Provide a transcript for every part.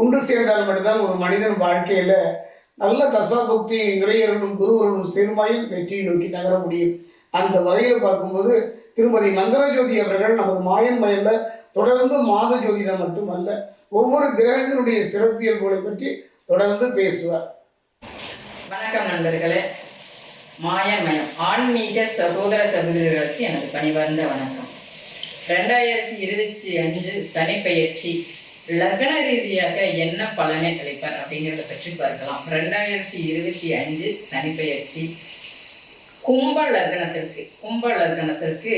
ஒன்று சேர்ந்தால் மட்டும்தான் ஒரு மனிதன் வாழ்க்கையில் நல்ல தசாபக்தி இறையர்களும் குருவர்களும் சேர்மாயில் வெற்றியை நோக்கி நகர முடியும். அந்த வகையில் பார்க்கும்போது திருமதி நந்தரஜோதி அவர்கள் நமது மாயன் மயல்ல தொடர்ந்து மாத ஜோதிடம் மட்டுமல்ல ஒவ்வொரு கிரகங்களுடைய சிறப்பியல்புகளை பற்றி தொடர்ந்து பேசுவார். வணக்கம் நண்பர்களே. மாயமயம் ஆன்மீக சகோதர சகோதரர்களுக்கு எனது பணிவார்ந்த வணக்கம். ரெண்டாயிரத்தி இருபத்தி அஞ்சு சனி பயிற்சி லக்ன ரீதியாக என்ன பலனை கிடைப்பார் அப்படிங்கிறத பற்றி பார்க்கலாம். ரெண்டாயிரத்தி இருபத்தி அஞ்சு சனி பெயர்ச்சி. கும்ப லக்னத்திற்கு கும்ப லக்னத்திற்கு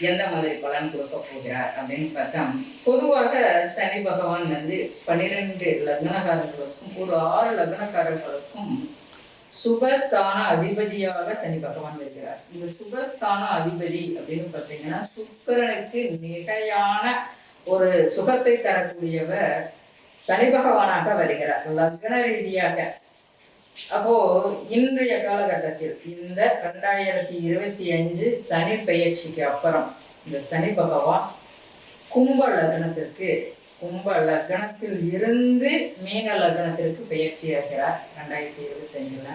எந்த மாதிரி பலன் கொடுக்க போகிறார் அப்படின்னு பார்த்தா பொதுவாக சனி பகவான் வந்து பன்னிரெண்டு லக்னக்காரர்களுக்கும் ஒரு ஆறு லக்னக்காரர்களுக்கும் சுபஸ்தான அதிபதியாக சனி பகவான் இருக்கிறார் இந்த சுபஸ்தான அதிபதி அப்படின்னு பார்த்தீங்கன்னா சுக்கிரனுக்கு மிகையான ஒரு சுகத்தை தரக்கூடியவர் சனி பகவானாக வருகிறார். லக்ன ரீதியாக. அப்போ இன்றைய காலகட்டத்தில் இந்த ரெண்டாயிரத்தி இருபத்தி அஞ்சு சனி பெயர்ச்சிக்கு அப்புறம் இந்த சனி பகவான் கும்ப லக்னத்திற்கு கும்ப லக்னத்தில் இருந்து மீன லக்னத்திற்கு பெயர்ச்சியாகிறார். ரெண்டாயிரத்தி இருபத்தஞ்சுல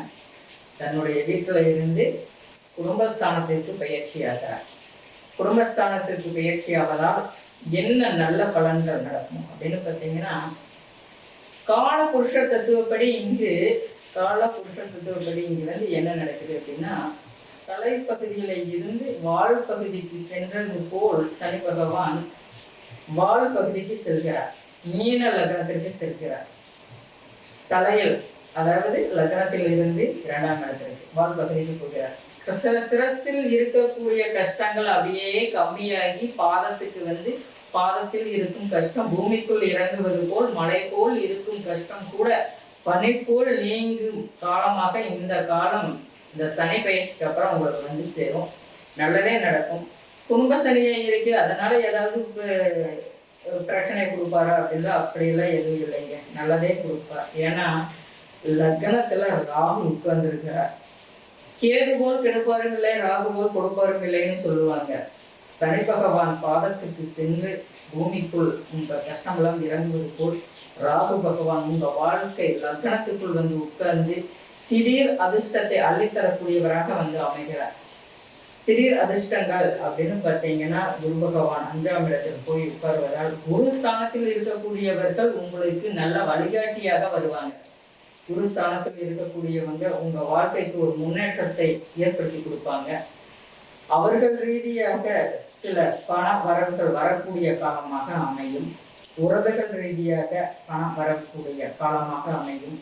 தன்னுடைய வீட்டில் இருந்து குடும்பஸ்தானத்திற்கு பயிற்சி ஆகிறார் குடும்பஸ்தானத்திற்கு பயிற்சி ஆவதால் என்ன நல்ல பலன்கள் நடக்கும் அப்படின்னு பார்த்தீங்கன்னா கால புருஷ தத்துவப்படி இங்கு கால புருஷ தத்துவப்படி இங்கு வந்து என்ன நடக்குது அப்படின்னா தலைப்பகுதியில இருந்து வால் பகுதிக்கு சென்றது போல் சனி பகவான் வால் பகுதிக்கு செல்கிறார். மீன லக்னத்திற்கு செல்கிறார். தலையில் அதாவது லக்னத்தில் இருந்து இரண்டாம் இடத்திற்கு வால் பகுதிக்கு போகிறார். சில சிரசில் இருக்கக்கூடிய கஷ்டங்கள் அப்படியே கம்மியாகி பாதத்துக்கு வந்து பாதத்தில் இருக்கும் கஷ்டம் பூமிக்குள் இறங்குவது போல் மலை போல் இருக்கும் கஷ்டம் கூட பனி போல் நீங்கும் காலமாக இந்த காலம் இந்த சனி பயிற்சிக்கு அப்புறம் உங்களுக்கு வந்து சேரும். நல்லதே நடக்கும். குடும்ப சனியாக இருக்கு அதனால ஏதாவது பிரச்சனை கொடுப்பாரா அப்படின்னா அப்படியெல்லாம் எதுவும் இல்லைங்க. நல்லதே கொடுப்பார். ஏன்னா லக்னத்துல ராகு உட்கார்ந்துருக்கிறார். கேது போல் கெடுப்பாரும் இல்லை ராகு போல் கொடுப்பாரும் இல்லைன்னு சொல்லுவாங்க. சனி பகவான் பாதத்துக்கு சென்று பூமிக்குள் உங்க கஷ்டமெல்லாம் இறங்குவது போல் ராகு பகவான் உங்க வாழ்க்கை லக்னத்துக்குள் வந்து உட்கார்ந்து திடீர் அதிர்ஷ்டத்தை அள்ளித்தரக்கூடியவராக வந்து அமைகிறார். திடீர் அதிர்ஷ்டங்கள் அப்படின்னு பார்த்தீங்கன்னா குரு பகவான் அஞ்சாம் இடத்தில் போய் உட்காருவதால் குரு ஸ்தானத்தில் இருக்கக்கூடியவர்கள் உங்களுக்கு நல்ல வழிகாட்டியாக வருவாங்க. குரு ஸ்தானத்தில் இருக்கக்கூடியவங்க உங்க வாழ்க்கைக்கு ஒரு முன்னேற்றத்தை ஏற்படுத்தி கொடுப்பாங்க. அவர்கள் ரீதியாக சில பண வரவுகள் வரக்கூடிய காலமாக அமையும். உறவுகள் ரீதியாக பணம் வரக்கூடிய காலமாக அமையும்.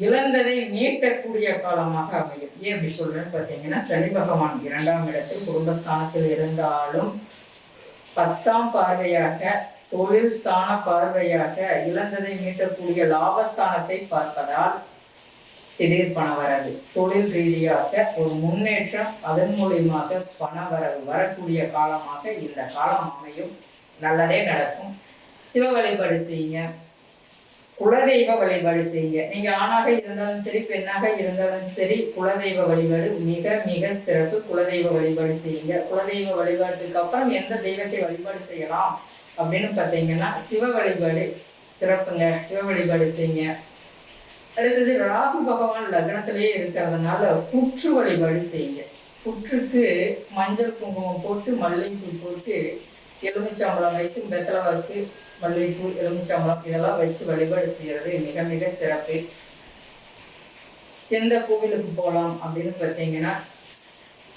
இழந்ததை மீட்கக்கூடிய காலமாக அமையும். ஏன் அப்படி சொல்றேன்னு பார்த்தீங்கன்னா சனி பகவான் இரண்டாம் இடத்தில் குடும்பஸ்தானத்தில் இருந்தாலும் பத்தாம் பார்வையாக தொழில் ஸ்தான பார்வையாக இழந்ததை மீட்டக்கூடிய லாபஸ்தானத்தை பார்ப்பதால் திடீர் பண வரவு. தொழில் ரீதியாக ஒரு முன்னேற்றம் அதன் மூலியமாக பண வரவு வரக்கூடிய காலமாக இந்த காலம் அமையும். நல்லதே நடக்கும். சிவ வழிபாடு செய்யுங்க. குலதெய்வ வழிபாடு செய்யுங்க. நீங்க ஆணாக இருந்தாலும் சரி பெண்ணாக இருந்தாலும் சரி குலதெய்வ வழிபாடு மிக மிக சிறப்பு. குலதெய்வ வழிபாடு செய்யுங்க. குலதெய்வ வழிபாட்டுக்கு அப்புறம் எந்த தெய்வத்தை வழிபாடு செய்யலாம் அப்படின்னு பார்த்தீங்கன்னா சிவ வழிபாடு சிறப்புங்க. சிவ வழிபாடு செய்யுங்க. அடுத்தது ராகு பகவான் லக்னத்திலேயே இருக்கிறதுனால புற்று வழிபாடு செய்யுங்க. புற்றுக்கு மஞ்சள் குங்குமம் போட்டு மல்லிகைப்பூ போட்டு எலுமிச்சாம்பழம் வைத்து வெத்தலை மல்லிகைப்பூ எலுமிச்சாம்பழம் இதெல்லாம் வச்சு வழிபாடு செய்யறது மிக மிக சிறப்பு. எந்த கோவிலுக்கு போகலாம் அப்படின்னு பார்த்தீங்கன்னா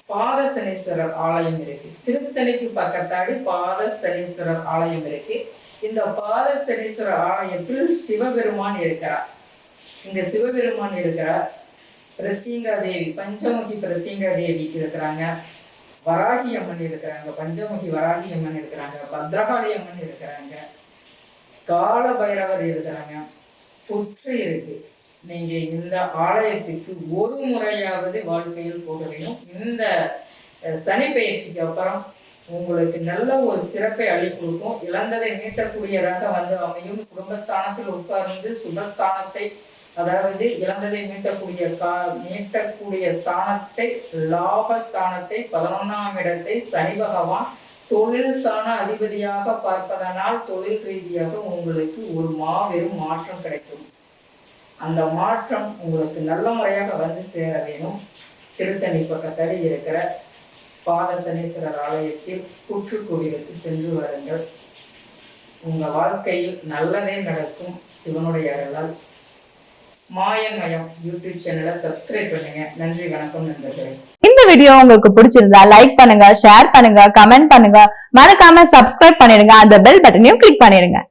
பாதசனீஸ்வரர் ஆலயம் இருக்கு. திருத்தணிக்கு பக்கத்தாடி பாதசனீஸ்வரர் ஆலயம் இருக்கு. இந்த பாதசனீஸ்வரர் ஆலயத்தில் சிவபெருமான் இருக்கிறார். இங்க சிவபெருமான் இருக்கிறார். பிரத்யங்கா தேவி பஞ்சமுகி பிரத்யங்கா தேவி இருக்கிறாங்க. வராகி அம்மன் இருக்கிறாங்க. பஞ்சமுகி வராகி அம்மன் இருக்கிறாங்க. பத்ரகாளி அம்மன் இருக்கிறாங்க. கால பைரவர் இருக்கிறாங்க. புற்று இருக்கு. நீங்க இந்த ஆலயத்துக்கு ஒரு முறையாவது வாழ்க்கையில் போக வேண்டும். இந்த சனி பயிற்சிக்கு அப்புறம் உங்களுக்கு நல்ல ஒரு சிறப்பை அள்ளி கொடுக்கும். இழந்ததை மீட்டக்கூடியதாக வந்து அமையும். குடும்பஸ்தானத்தில் உட்கார்ந்து சுபஸ்தானத்தை அதாவது இழந்ததை மீட்டக்கூடிய கா மீட்டக்கூடிய ஸ்தானத்தை லாபஸ்தானத்தை பதினொன்றாம் இடத்தை சனி பகவான் தொழில் சாண அதிபதியாக பார்ப்பதனால் தொழில் ரீதியாக உங்களுக்கு ஒரு மாபெரும் மாற்றம் கிடைக்கும். அந்த மாற்றம் உங்களுக்கு நல்ல முறையாக வந்து சேர வேணும். திருத்தணி பக்கத்தில் இருக்கிற பாத சனீஸ்வரர் ஆலயத்தில் புற்று கோவிலுக்கு சென்று வாருங்கள். உங்கள் வாழ்க்கையில் நல்லதே நடக்கும். சிவனுடைய அருளால் மாயமயம் யூடியூப் சேனலை சப்ஸ்கிரைப் பண்ணுங்க. நன்றி வணக்கம் நண்பர்களே. இந்த வீடியோ உங்களுக்கு பிடிச்சிருந்தா லைக் பண்ணுங்க ஷேர் பண்ணுங்க கமெண்ட் பண்ணுங்க. மறக்காம சப்ஸ்கிரைப் பண்ணிடுங்க. அந்த பெல் பட்டனையும் கிளிக் பண்ணிடுங்க.